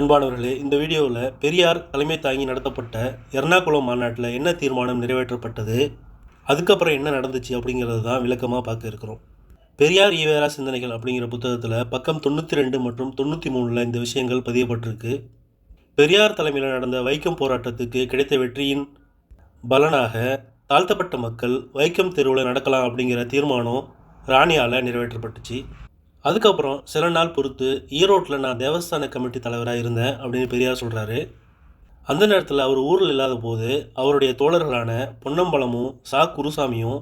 அன்பானவர்களே இந்த வீடியோவில் பெரியார் தலைமை தாங்கி நடத்தப்பட்ட எர்ணாகுளம் மாநாட்டில் என்ன தீர்மானம் நிறைவேற்றப்பட்டது அதுக்கப்புறம் என்ன நடந்துச்சு அப்படிங்கிறது தான் விளக்கமாக பார்க்க இருக்கிறோம். பெரியார் ஈவேரா சிந்தனைகள் அப்படிங்கிற புத்தகத்தில் பக்கம் தொண்ணூற்றி ரெண்டு மற்றும் தொண்ணூற்றி மூணில் இந்த விஷயங்கள் பதியப்பட்டிருக்கு. பெரியார் தலைமையில் நடந்த வைக்கம் போராட்டத்துக்கு கிடைத்த வெற்றியின் பலனாக தாழ்த்தப்பட்ட மக்கள் வைக்கம் தெருவில் நடக்கலாம் அப்படிங்கிற தீர்மானம் ராணியால் நிறைவேற்றப்பட்டுச்சு. அதுக்கப்புறம் சில நாள் பொறுத்து ஈரோட்டில் நான் தேவஸ்தான கமிட்டி தலைவராக இருந்தேன் அப்படின்னு பெரியார் சொல்கிறாரு அந்த நேரத்தில் அவர் ஊரில் இல்லாத போது அவருடைய தோழர்களான பொன்னம்பலமும் சா. குருசாமியும்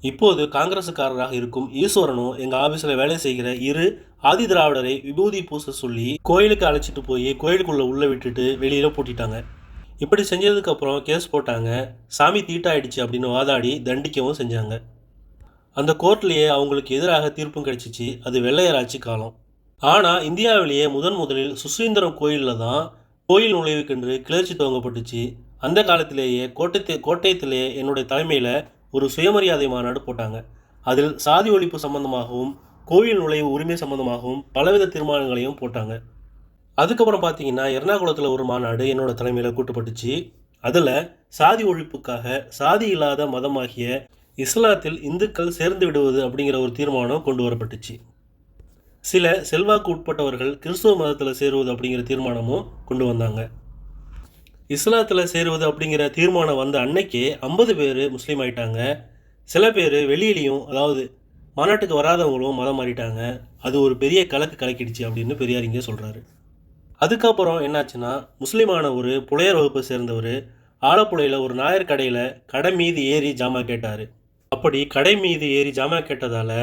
இப்போது காங்கிரஸுக்காரராக இருக்கும் ஈஸ்வரனும் எங்கள் ஆஃபீஸில் வேலை செய்கிற இரு ஆதி திராவிடரை விபூதி பூச சொல்லி கோயிலுக்கு அழைச்சிட்டு போய் கோயிலுக்குள்ளே உள்ளே விட்டுட்டு வெளியில் பூட்டிட்டாங்க. இப்படி செஞ்சதுக்கப்புறம் கேஸ் போட்டாங்க. சாமி தீட்டாயிடுச்சு அப்படின்னு வாதாடி தண்டிக்கவும் செஞ்சாங்க. அந்த கோர்ட்லேயே அவங்களுக்கு எதிராக தீர்ப்பும் கிடைச்சிச்சு. அது வெள்ளையராட்சி காலம். ஆனால் இந்தியாவிலேயே முதன் முதலில் சுசீந்திரம் கோயிலில் தான் கோயில் நுழைவுக்கென்று கிளர்ச்சி துவங்கப்பட்டுச்சு. அந்த காலத்திலேயே கோட்டை கோட்டயத்திலேயே என்னுடைய தலைமையில் ஒரு சுயமரியாதை மாநாடு போட்டாங்க. அதில் சாதி ஒழிப்பு சம்பந்தமாகவும் கோயில் நுழைவு உரிமை சம்பந்தமாகவும் பலவித தீர்மானங்களையும் போட்டாங்க. அதுக்கப்புறம் பார்த்தீங்கன்னா எர்ணாகுளத்தில் ஒரு மாநாடு என்னோட தலைமையில் கூட்டப்பட்டுச்சு. அதில் சாதி ஒழிப்புக்காக சாதி இல்லாத மதமாகிய இஸ்லாத்தில் இந்துக்கள் சேர்ந்து விடுவது அப்படிங்கிற ஒரு தீர்மானம் கொண்டு வரப்பட்டுச்சு. சில செல்வாக்கு உட்பட்டவர்கள் கிறிஸ்துவ மதத்தில் சேருவது அப்படிங்கிற தீர்மானமும் கொண்டு வந்தாங்க. இஸ்லாத்தில் சேருவது அப்படிங்கிற தீர்மானம் வந்த அன்னைக்கே ஐம்பது பேர் முஸ்லீம் ஆயிட்டாங்க. சில பேர் வெளியிலையும் அதாவது மாநாட்டுக்கு வராதவங்களும் மதம் மாறிட்டாங்க. அது ஒரு பெரிய கலக்கு கலக்கிடுச்சு அப்படின்னு பெரியார் இங்கே சொல்கிறாரு அதுக்கப்புறம் என்னாச்சுன்னா முஸ்லீமான ஒரு புலையர் வகுப்பை சேர்ந்தவர் ஆலப்புழையில் ஒரு நாயர் கடையில் கடை மீது ஏறி ஜாமா கேட்டார். அப்படி கடை மீது ஏறி ஜாமா கேட்டதால்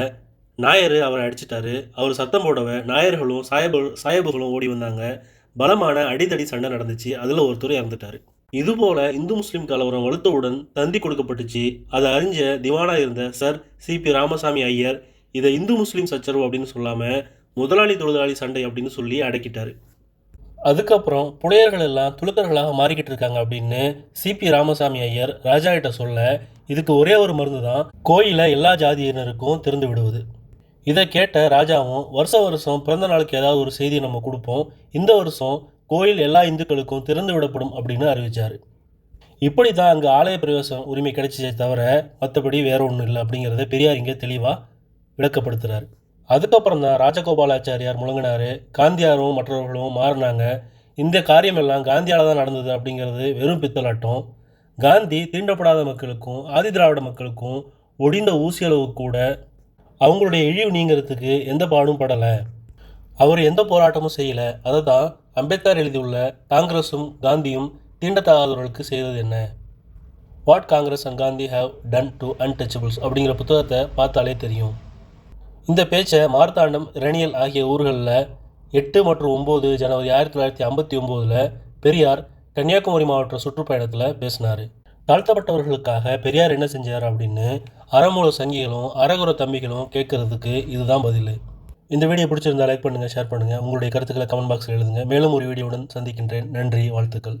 நாயர் அவரை அடிச்சிட்டாரு. அவர் சத்தம் போடவே நாயர்களும் சாயபு சாயபுகளும் ஓடி வந்தாங்க. பலமான அடிதடி சண்டை நடந்துச்சு. அதில் ஒருத்தர் இறந்துட்டார். இதுபோல இந்து முஸ்லீம் கலவரம் வலுத்தவுடன் தந்தி கொடுக்கப்பட்டுச்சு. அதை அறிஞ்ச திவானாக இருந்த சர் சிபி ராமசாமி ஐயர் இதை இந்து முஸ்லீம் சச்சரவு அப்படின்னு சொல்லாமல் முதலாளி தொழிலாளி சண்டை அப்படின்னு சொல்லி அடக்கிட்டார். அதுக்கப்புறம் புலையர்கள் எல்லாம் துலுக்கர்களாக மாறிக்கிட்டு இருக்காங்க அப்படின்னு சிபி ராமசாமி ஐயர் ராஜா கிட்ட சொல்ல இதுக்கு ஒரே ஒரு மருந்து தான் கோயிலை எல்லா ஜாதியினருக்கும் திறந்து விடுவது. இதை கேட்ட ராஜாவும் வருஷம் வருஷம் பிறந்த நாளுக்கு ஏதாவது ஒரு செய்தி நம்ம கொடுப்போம் இந்த வருஷம் கோயில் எல்லா இந்துக்களுக்கும் திறந்து விடப்படும் அப்படின்னு அறிவிச்சார். இப்படி தான் அங்கே ஆலய பிரவேசம் உரிமை கிடைச்சிச்சே தவிர மற்றபடி வேற ஒன்றும் இல்லை அப்படிங்கிறத பெரியார் இங்கே தெளிவாக விளக்கப்படுத்துகிறார் அதுக்கப்புறம் தான் ராஜகோபாலாச்சாரியார் முழங்கினார். காந்தியாரும் மற்றவர்களும் மாறினாங்க. இந்த காரியமெல்லாம் காந்தியால் தான் நடந்தது அப்படிங்கிறது வெறும் பித்தலாட்டம் காந்தி தீண்டப்படாத மக்களுக்கும் ஆதி திராவிட மக்களுக்கும் ஒடிந்த ஊசியளவு கூட அவங்களுடைய இழிவு நீங்கிறதுக்கு எந்த பாடும் படலை. அவர் எந்த போராட்டமும் செய்யலை. அதை தான் அம்பேத்கர் எழுதியுள்ள காங்கிரஸும் காந்தியும் தீண்டத்தகாதவர்களுக்கு செய்தது என்ன? What Congress and Gandhi have done to untouchables அப்படிங்கிற புத்தகத்தை பார்த்தாலே தெரியும். இந்த பேச்சை மார்த்தாண்டம் இரணியல் ஆகிய ஊர்களில் எட்டு மற்றும் ஒம்பது ஜனவரி ஆயிரத்தி தொள்ளாயிரத்தி ஐம்பத்தி ஒம்போதில் பெரியார் கன்னியாகுமரி மாவட்ட சுற்றுப்பயணத்தில் பேசினார். தாழ்த்தப்பட்டவர்களுக்காக பெரியார் என்ன செஞ்சார் அப்படின்னு அறமூல சங்கிகளும் அறகுற தம்பிகளும் கேட்கறதுக்கு இதுதான் பதில். இந்த வீடியோ பிடிச்சிருந்தா லைக் பண்ணுங்கள் ஷேர் பண்ணுங்கள் உங்களுடைய கருத்துக்களை கமெண்ட் பாக்ஸில் எழுதுங்க. மேலும் ஒரு வீடியோவுடன் சந்திக்கின்றேன். நன்றி வாழ்த்துக்கள்.